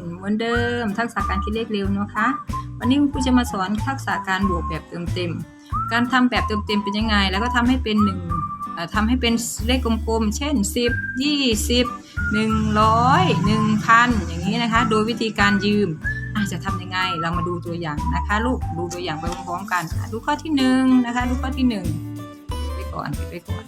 ลูกๆทุกคนเหมือนเดิม ทักษะการคิดเลขเร็วนะคะ วันนี้คุณครูจะมาสอนทักษะการบวกแบบเติมเต็ม การทำแบบเติมเต็มเป็นยังไง แล้วก็ทำให้เป็นหนึ่งทำให้เป็นเลขกลมๆ เช่น 10 20 100 1,000 อย่างนี้นะคะ โดยวิธีการยืมจะทำยังไง เรามาดูตัวอย่างนะคะ ลูก ดูตัวอย่างไปพร้อมๆกัน ดูข้อที่หนึ่งนะคะ ดูข้อที่หนึ่งไปก่อนไปก่อน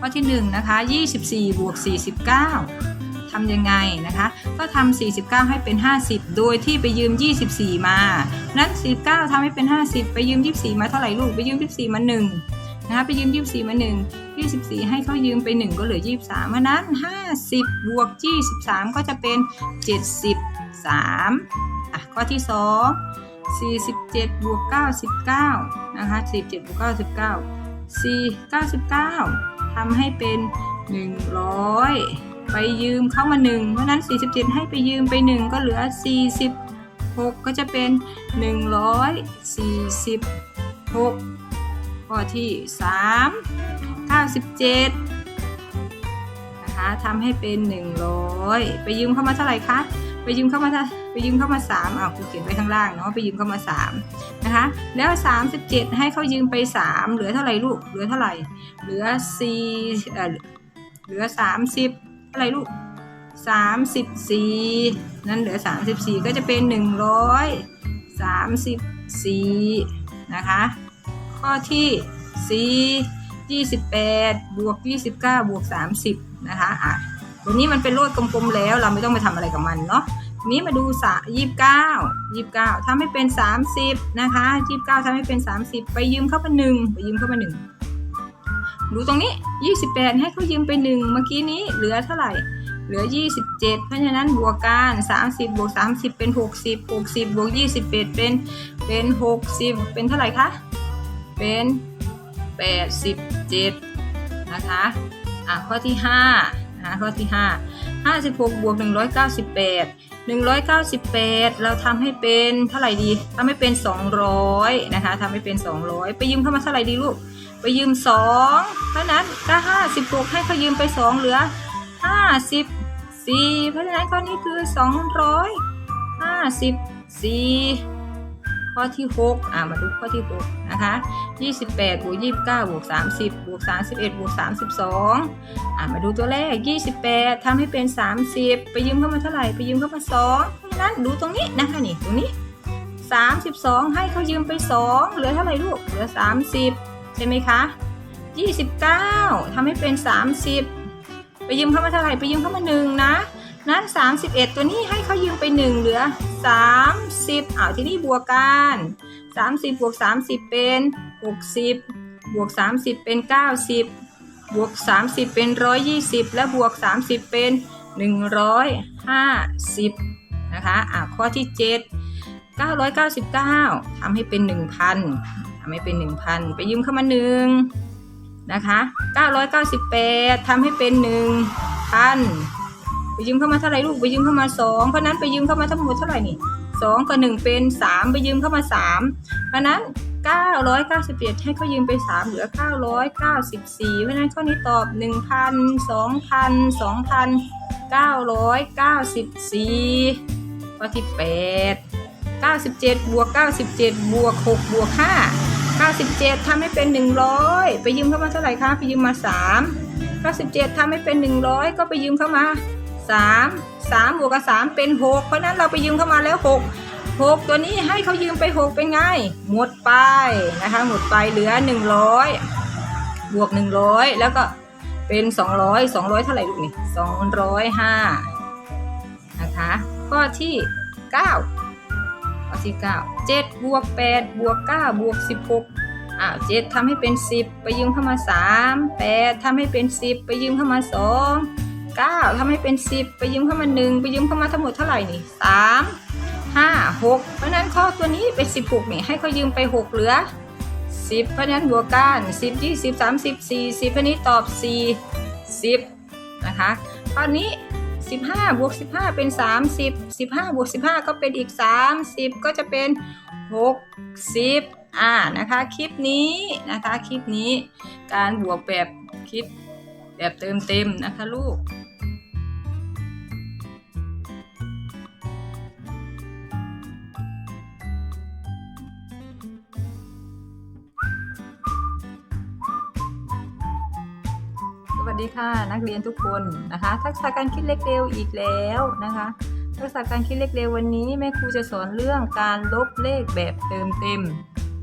ข้อที่หนึ่งนะคะ 24บวก49 ทำยังไงนะคะ ก็ทำ49 ให้เป็น 50 โดยที่ไปยืม 24 มานั้น 49ทำให้เป็น 50 ไปยืม 24 มาเท่าไหร่ลูก ไปยืม 24 มา1นะคะไปยืม 24 มา 1 24 ให้เขายืมไป 1 ก็เหลือ 23เพราะนั้น 50 บวก 23 ก็จะเป็น 73อะข้อที่ 2 47 บวก 99 นะคะ 47 บวก 99 4 99 ทำให้เป็น 100 ไปยืมเข้ามา1เพราะนั้น 47 ให้ไปยืมไป 1 ก็เหลือ 46 ก็จะเป็น 146ข้อที่ 3 97 นะคะทำให้เป็น 100 ไปยืมเข้ามาเท่าไหร่คะ ไปยืมเข้ามาท่าไปยืมเข้ามา3อะครูเขียนไว้ข้างล่างเนาะไปยืมเข้ามา 3 นะคะ แล้ว 37 ให้เขายืมไป 3 เหลือเท่าไหร่ลูก เหลือเท่าไหร่ เหลือ4เอ่อเหลือ 30 อะไรลูกสามสิบสี่นั้นเหลือสามสิบสี่ก็จะเป็นหนึ่งร้อยสามสิบสี่นะคะ ข้อที่สี่ยี่สิบแปดบวกยี่สิบเก้าบวกสามสิบนะคะอะตัวนี้มันเป็นลวดกลมๆแล้ว เราไม่ต้องไปทำอะไรกับมันเนาะนี้มาดูสะยี่สิบเก้ายี่สิบเก้าถ้าไม่เป็นสามสิบนะคะยี่สิบเก้าถ้าไม่เป็นสามสิบไปยืมเข้ามาหนึ่งไปยืมเข้ามาหนึ่ง ดูตรงนี้ 28 ให้เขายืมไป 1 เมื่อกี้นี้เหลือเท่าไหร่ เหลือ 27 เพราะฉะนั้นบวกกัน30 บวก 30 เป็น 60 60 บวก 21 เป็น เป็น 60 เป็นเท่าไหร่คะ เป็น 87 นะคะ อะข้อที่ 5 นะคะข้อที่ 5 56 บวก 198 198 เราทำให้เป็นเท่าไหร่ดีทำให้เป็น 200 นะคะทำให้เป็น 200 ไปยืมเข้ามาเท่าไหร่ดีลูก ไปยืม2เพราะนั้นถ้า56ให้เขายืมไป2เหลือ54เพราะฉะนั้นข้อนี้คือ254ข้อที่ 6 อ่ามาดูข้อที่ 6 นะคะ 28บวก29บวก30บวก31บวก32 อ่ามาดูตัวแรก28ทำให้เป็น 30 ไปยืมเข้ามาเท่าไหร่ ไปยืมเข้ามา2เพราะฉะนั้นดูตรงนี้นะคะนี่ ตรงนี้ 32 ให้เขายืมไป 2 เหลือเท่าไหร่ลูก เหลือ 30 ใช่ไหมคะ 29ทำให้เป็น 30 ไปยืมเข้ามาเท่าไหร่ไปยืมเข้ามา1นะนั้น 31 ตัวนี้ให้เขายืมไป 1 เหลือ 30อ้าวที่นี้บวกกัน 30 บวก 30 เป็น 60 บวก 30 เป็น 90 บวก 30 เป็น 120 และบวก 30 เป็น 150 นะคะอะข้อที่ 7 999ทำให้เป็น 1,000 ทำให้เป็น 1,000 ไปยืมเข้ามา1นะคะ998ทำให้เป็น 1,000 ไปยืมเข้ามาเท่าไหร่ลูกไปยืมเข้ามาสองเพราะนั้นไปยืมเข้ามาทั้งหมดเท่าไหร่นี่สองกับหนึ่งเป็นสามไปยืมเข้ามาสามเพราะนั้นเก้าร้อยเก้าสิบเอ็ดให้เขายืมไปสามเหลือเก้าร้อยเก้าสิบสี่เพราะนั้นข้อนี้ตอบหนึ่งพันสองพันสองพันเก้าร้อยเก้าสิบสี่ข้อที่แปดเก้าสิบเจ็ดบวกเก้าสิบเจ็ดบวกหกบวกห้าเก้าสิบเจ็ดทำให้เป็นหนึ่งร้อยไปยืมเข้ามาเท่าไหร่คะ ไปยืมมาสามเก้าสิบเจ็ดทำให้เป็นหนึ่งร้อยก็ไปยืมเข้ามาสามสามบวกกับสามเป็นหกเพราะนั้นเราไปยืมเข้ามาแล้วหกหกตัวนี้ให้เขายืมไปหกเป็นไง หมดไปนะคะ หมดไปเหลือหนึ่งร้อยบวกหนึ่งร้อยแล้วก็เป็นสองร้อยสองร้อยเท่าไหร่ลูกนี่สองร้อยห้านะคะ ข้อที่ เสิเก้าเจ็ดบวกแปดบวกเก้าบวกสิบหกอ้าวเจ็ดทำให้เป็นสิบไปยืมเข้ามาสามแปดทำให้เป็นสิบไปยืมเข้ามาสองเก้าทำให้เป็นสิบไปยืมเข้ามาหนึ่งไปยืมเข้ามาทั้งหมดเท่าไหร่นี่สามห้าหกเพราะนั้นข้อตัวนี้เป็นสิบหกนี่ให้เขายืมไปหกเหลือสิบเพราะนั้นบวกกันสิบยี่สิบสามสิบสี่สิบอันนี้ตอบสี่สิบนะคะตอนนี้ 15บวก15 เป็น 30 15บวก15 ก็เป็นอีก 30 ก็จะเป็น 60 อ่านะคะคลิปนี้นะคะคลิปนี้การบวกแบบคิดแบบเติมเต็มนะคะลูก วัสดีค่ะ นักเรียนทุกคนนะคะ ทักษะการคิดเลขเร็วอีกแล้วนะคะ ทักษะการคิดเลขเร็ววันนี้แม่ครูจะสอนเรื่องการลบเลขแบบเติมเต็ม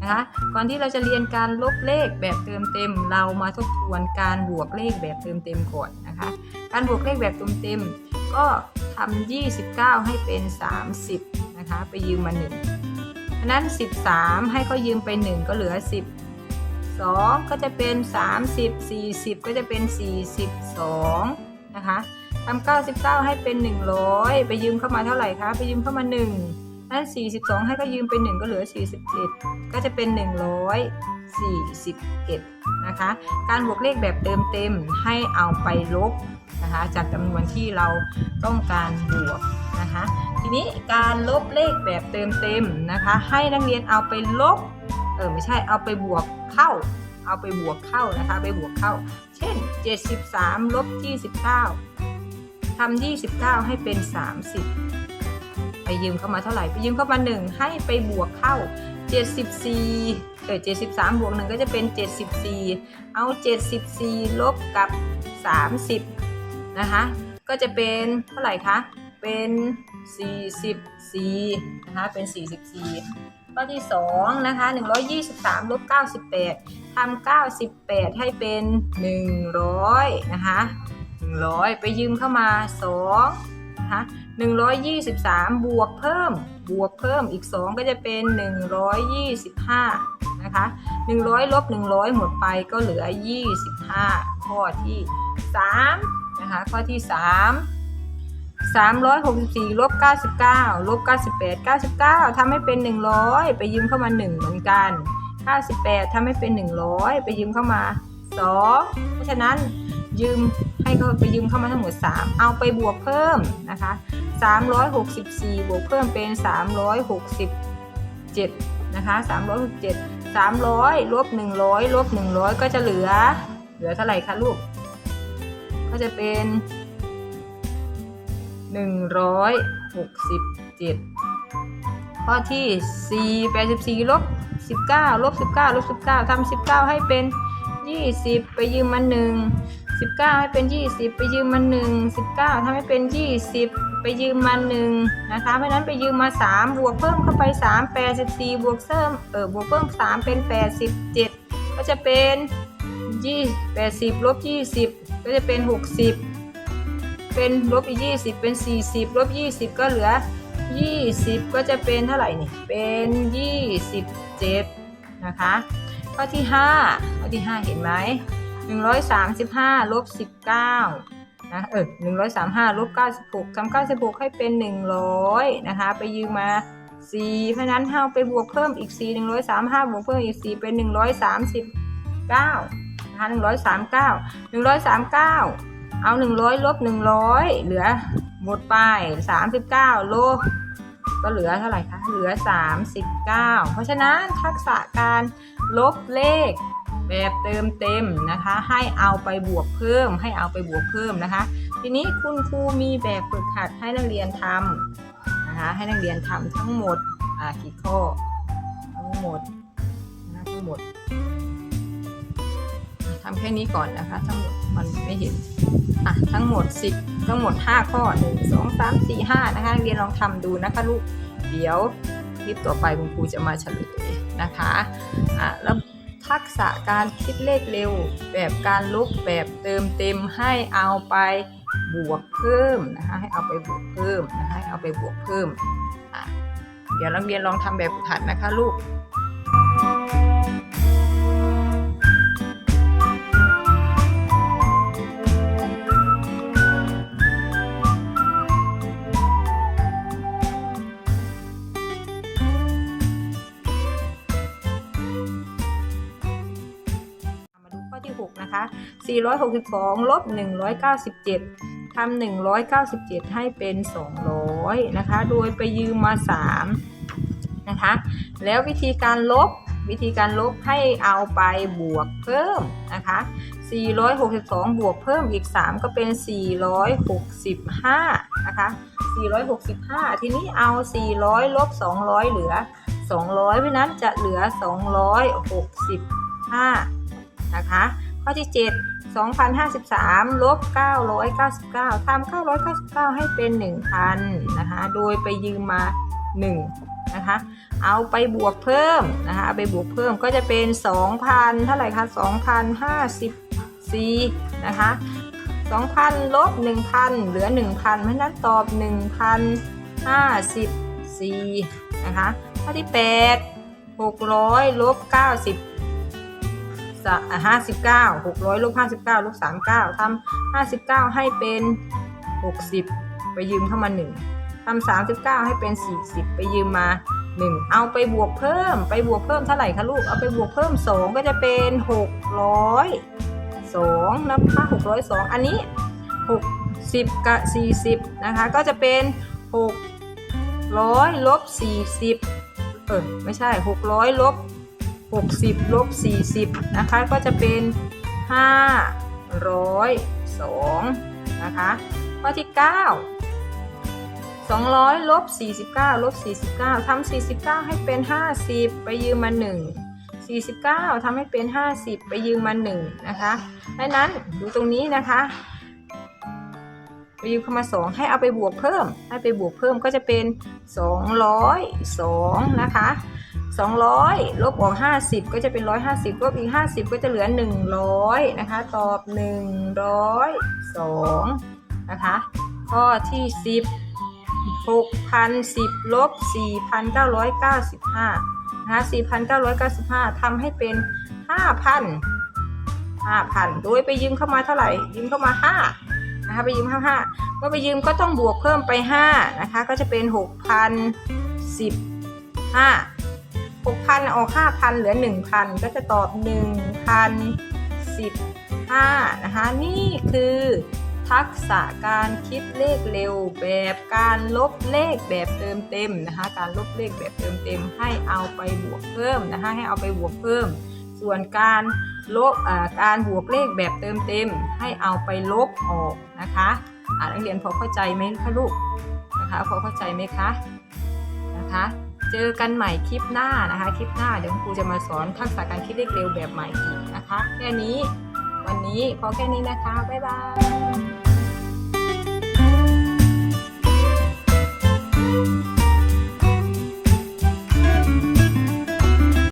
นะคะก่อนที่เราจะเรียนการลบเลขแบบเติมเต็ม เรามาทบทวนการบวกเลขแบบเติมเต็มก่อนนะคะ การบวกเลขแบบเติมเต็ม ก็ทำ29 ให้เป็น 30นะคะไปยืมมา1อันนั้น 13 ให้เขายืมไป 1 ก็เหลือ 10 2 ก็จะเป็น 30 40 ก็จะเป็น 42 นะคะทำ99 ให้เป็น 100 ไปยืมเข้ามาเท่าไหร่คะ ไปยืมเข้ามา 1 นั่น42 ให้ก็ยืมไป 1 ก็เหลือ 47 ก็จะเป็น 141 นะคะ การบวกเลขแบบเติมเต็มให้เอาไปลบนะคะจากจำนวนที่เราต้องการบวกนะคะ ทีนี้การลบเลขแบบเติมเต็มนะคะ ให้นักเรียนเอาไปลบ ออไม่ใช่เอาไปบวกเข้า เอาไปบวกเข้านะคะไปบวกเข้า เช่น 73ลบ29ทำ29 ให้เป็น 30 ไปยืมเข้ามาเท่าไหร่ไปยืมเข้ามา 1 ให้ไปบวกเข้า 74เออ73บวก1ก็จะเป็น 74 เอา 74 ลบกับ 30 นะคะก็จะเป็นเท่าไหร่คะเป็น 44นะคะเป็น 44 ข้อที่2นะคะ123ลบ98ทำ98 ให้เป็น 100นะคะ100 ไปยืมเข้ามา2นะคะ123 บวกเพิ่ม บวกเพิ่มอีก 2 ก็จะเป็น 125นะคะ100ลบ100 หมดไปก็เหลือ 25 ข้อที่3นะคะข้อที่ 3 364ลบ99ลบ98 99ทำให้เป็น 100 ไปยืมเข้ามา 1 เหมือนกัน98ทำให้เป็น 100 ไปยืมเข้ามา 2 เพราะฉะนั้นยืมให้เขาไปยืมเข้ามาทั้งหมด 3 เอาไปบวกเพิ่มนะคะ 364 บวกเพิ่มเป็น 367 นะคะ 367 300ลบ100ลบ100 ก็จะเหลือ เหลือเท่าไหร่คะลูก ก็จะเป็น 167 ข้อที่ 4 84ลบ19ลบ19ลบ19ทำ19 ให้เป็น 20 ไปยืมมา1 19 ให้เป็น 20 ไปยืมมา1 19ทำให้เป็น 20 ไปยืมมา1นะคะ เพราะฉะนั้นไปยืมมา 3 บวกเพิ่มเข้าไป 3 84 บวกเพิ่มเออบวกเพิ่ม 3 เป็น 87 ก็จะเป็น 20 80ลบ20 ก็จะเป็น 60 เป็นลบอีกยี่สิบเป็นสี่สิบลบยี่สิบก็เหลือยี่สิบก็จะเป็นเท่าไหร่นี่ เป็นยี่สิบเจ็ดนะคะ ข้อที่ห้าข้อที่ห้าเห็นไหมหนึ่งร้อยสามสิบห้าลบสิบเก้านะเออหนึ่งร้อยสามห้าลบเก้าสิบหกทำเก้าสิบหกให้เป็นหนึ่งร้อยนะคะ ไปยืมมาสี่เพราะนั้นเราไปบวกเพิ่มอีกสี่หนึ่งร้อยสามห้าบวกเพิ่มอีกสี่เป็นหนึ่งร้อยสามสิบเก้านะคะหนึ่งร้อยสามเก้าหนึ่งร้อยสามเก้า เอา 100ลบ100 เหลือหมดไป 39 ลบ ก็เหลือเท่าไหร่คะ เหลือ 39 เพราะฉะนั้นทักษะการลบเลขแบบเติมเต็มนะคะ ให้เอาไปบวกเพิ่ม ให้เอาไปบวกเพิ่มนะคะ ทีนี้คุณครูมีแบบฝึกหัดให้นักเรียนทำนะคะ ให้นักเรียนทำทั้งหมด อ่ากี่ข้อทั้งหมดนะทั้งหมด ทำแค่นี้ก่อนนะคะ ทั้งหมดมันไม่เห็นอะทั้งหมด 10 ทั้งหมด 5 ข้อ 1 2 3 4 5นะคะเรียนลองทำดูนะคะลูกเดี๋ยวคลิปต่อไปคุณครูจะมาเฉลยนะคะอะแล้วทักษะการคิดเลขเร็ว แบบการลบแบบเติมเต็มให้เอาไปบวกเพิ่มนะคะให้เอาไปบวกเพิ่มนะคะให้เอาไปบวกเพิ่มอะเดี๋ยวนักเรียนลองทำแบบฝึกหัดนะคะลูก นะคะ 462 ลบ 197 ทำ 197 ให้เป็น 200 นะคะ โดยไปยืมมา 3 นะคะ แล้ววิธีการลบ วิธีการลบให้เอาไปบวกเพิ่มนะคะ 462 บวกเพิ่มอีก 3 ก็เป็น 465 นะคะ 465 ทีนี้เอา 400 ลบ 200 เหลือ 200 เพราะฉะนั้นจะเหลือ 265 นะคะ ข้อที่ 7 2,053ลบ999ทำ999 ให้เป็น 1,000นะคะ โดยไปยืมมา 1 นะคะ เอาไปบวกเพิ่มนะคะเอาไปบวกเพิ่มก็จะเป็น 2,000 เท่าไหร่คะ2,054นะคะ 2,000ลบ1,000 เหลือ 1,000 เพราะนั้นตอบ 1,054นะคะ ข้อที่ 8 600ลบ90 สะอะ59 600ลบ59ลบ39ทำ59ให้เป็น60ไปยืมเข้ามา1ทำ39ให้เป็น40ไปยืมมา1เอาไปบวกเพิ่ม ไปบวกเพิ่มเท่าไหร่คะลูก เอาไปบวกเพิ่ม2ก็จะเป็น600 2นะคะ602อันนี้60กับ40นะคะก็จะเป็น600ลบ40เออไม่ใช่600ลบ 60ลบ40นะคะก็จะเป็น 502นะคะข้อที่ 9 200ลบ49ลบ49ทำ49 ให้เป็น 50 ไปยืมมา 1 49ทำให้เป็น 50 ไปยืมมา1นะคะดังนั้นดูตรงนี้นะคะไปยืมเข้ามา 2 ให้เอาไปบวกเพิ่ม ให้ไปบวกเพิ่มก็จะเป็น 202 นะคะ 200 ลบออก 50 ก็จะเป็น 150 ลบอีก 50 ก็จะเหลือ 100 นะคะ ตอบ 102 นะคะ ข้อที่ 10 6,010 ลบ 4,995 นะคะ 4,995 ทำให้เป็น 5,000 5,000 โดยไปยืมเข้ามาเท่าไหร่ ยืมเข้ามา 5 นะคะ ไปยืมเข้า5เมื่อไปยืมก็ต้องบวกเพิ่มไป 5 นะคะ ก็จะเป็น 6,010 5 6,000ออก5,000เหลือ1,000ก็จะตอบ1,015นสิบห้านะคะ นี่คือทักษะการคิดเลขเร็วแบบการลบเลขแบบเติมเต็มนะคะ การลบเลขแบบเติมเต็ม ให้เอาไปบวกเพิ่มนะคะให้เอาไปบวกเพิ่ม ส่วนการลบอ่าการบวกเลขแบบเติมเต็ม ให้เอาไปลบออกนะคะอ่านักเรียนพอเข้าใจไหมคะลูกนะคะพอเข้าใจไหมคะนะคะ เจอกันใหม่คลิปหน้านะคะ คลิปหน้าเดี๋ยวครูจะมาสอนทักษะการคิดเลขเร็วแบบใหม่อีกนะคะ แค่นี้ วันนี้พอแค่นี้นะคะ บ๊ายบาย